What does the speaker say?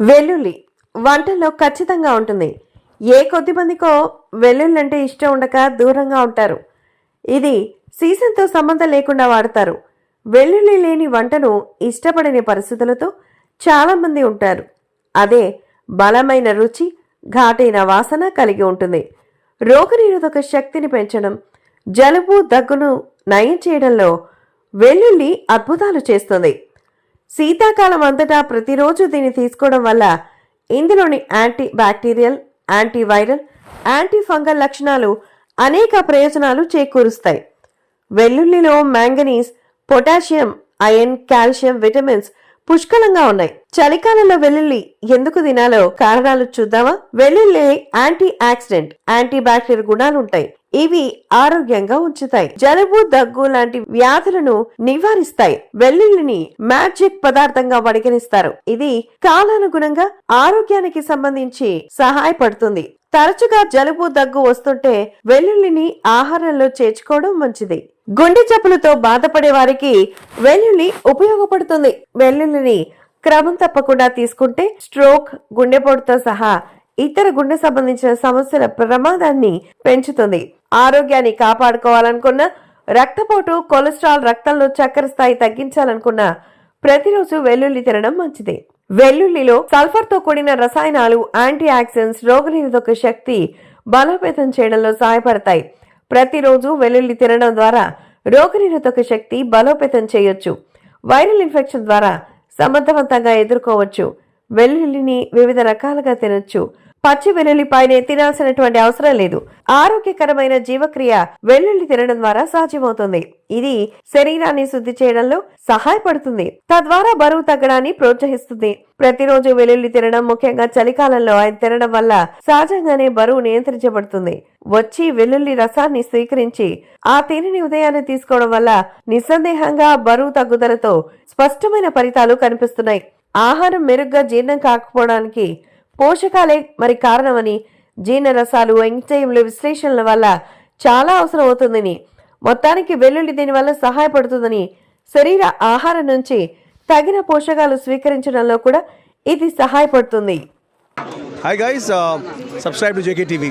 వెల్లుల్లి వంటల్లో ఖచ్చితంగా ఉంటుంది. ఏ కొద్ది మందికో వెల్లుల్లి అంటే ఇష్టం ఉండక దూరంగా ఉంటారు. ఇది సీజన్తో సంబంధం లేకుండా వాడతారు. వెల్లుల్లి లేని వంటను ఇష్టపడని పరిస్థితులతో చాలామంది ఉంటారు. అదే బలమైన రుచి ఘాటైన వాసన కలిగి ఉంటుంది. రోగనిరోధక శక్తిని పెంచడం జలుబు దగ్గును నయం చేయడంలో వెల్లుల్లి అద్భుతాలు చేస్తుంది. శీతాకాలం అంతటా ప్రతిరోజు దీన్ని తీసుకోవడం వల్ల ఇందులోని anti bacterial antiviral anti fungal లక్షణాలు అనేక ప్రయోజనాలు చేకూరుస్తాయి. వెల్లుల్లిలో manganese potassium iron calcium vitamins పుష్కలంగా ఉన్నాయి. చలికాలంలో వెల్లుల్లి ఎందుకు తినాలో కారణాలు చూద్దామా? వెల్లుల్లి యాంటీ ఆక్సిడెంట్ యాంటీ బ్యాక్టీరియల్ గుణాలు ఉంటాయి ఇవి ఆరోగ్యంగా ఉంచుతాయి. జలుబు దగ్గు లాంటి వ్యాధులను నివారిస్తాయి. వెల్లుల్లిని మ్యాజిక్ పదార్థంగా పరిగణిస్తారు ఇది కాలానుగుణంగా ఆరోగ్యానికి సంబంధించి సహాయపడుతుంది. తరచుగా జలుబు దగ్గు వస్తుంటే వెల్లుల్లిని ఆహారంలో చేర్చుకోవడం మంచిది. గుండె జబ్బులతో బాధపడే వారికి వెల్లుల్లి ఉపయోగపడుతుంది. వెల్లుల్లిని క్రమం తప్పకుండా తీసుకుంటే స్ట్రోక్ గుండెపోటుతో సహా ఇతర గుండె సంబంధించిన సమస్యల ప్రమాదాన్ని పెంచుతుంది. ఆరోగ్యాన్ని కాపాడుకోవాలనుకున్న రక్తపోటు కొలెస్ట్రాల్ రక్తంలో చక్కెర స్థాయి తగ్గించాలనుకున్న ప్రతిరోజు వెల్లుల్లి తినడం మంచిది. వెల్లుల్లిలో సల్ఫర్తో కూడిన రసాయనాలు యాంటీ ఆక్సిడెంట్స్ రోగనిరోధక శక్తి బలోపేతం చేయడంలో సహాయపడతాయి. ప్రతిరోజు వెల్లుల్లి తినడం ద్వారా రోగనిరోధక శక్తి బలోపేతం చేయొచ్చు. వైరల్ ఇన్ఫెక్షన్ ద్వారా సమర్థవంతంగా ఎదుర్కోవచ్చు. వెల్లుల్లిని వివిధ రకాలుగా తినొచ్చు. పచ్చి వెల్లుల్లిపాయనే తినాల్సినటువంటి అవసరం లేదు. ఆరోగ్యకరమైన జీవక్రియ వెల్లుల్లి తినడం ద్వారా సాధ్యమవుతుంది. ఇది శరీరాన్ని శుద్ధి చేయడంలో సహాయపడుతుంది. తద్వారా బరువు తగ్గడాన్ని ప్రోత్సహిస్తుంది. ప్రతిరోజు వెల్లుల్లి తినడం ముఖ్యంగా చలికాలంలో ఆయన తినడం వల్ల సహజంగానే బరువు నియంత్రించబడుతుంది. వచ్చి వెల్లుల్లి రసాన్ని స్వీకరించి ఆ తేనెని ఉదయాన్నే తీసుకోవడం వల్ల నిస్సందేహంగా బరువు తగ్గుదలతో స్పష్టమైన ఫలితాలు కనిపిస్తున్నాయి. ఆహారం మెరుగ్గా జీర్ణం కాకపోవడానికి పోషకాలే మరి కారణమని జీర్ణరసాలు ఎంజైమ్ల విశ్లేషణల వల్ల చాలా అవసరం అవుతుందని మొత్తానికి వెల్లుల్లి దీనివల్ల సహాయపడుతుందని శరీర ఆహారం నుంచి తగిన పోషకాలు స్వీకరించడంలో కూడా ఇది సహాయపడుతుంది. Hi guys subscribe to JK TV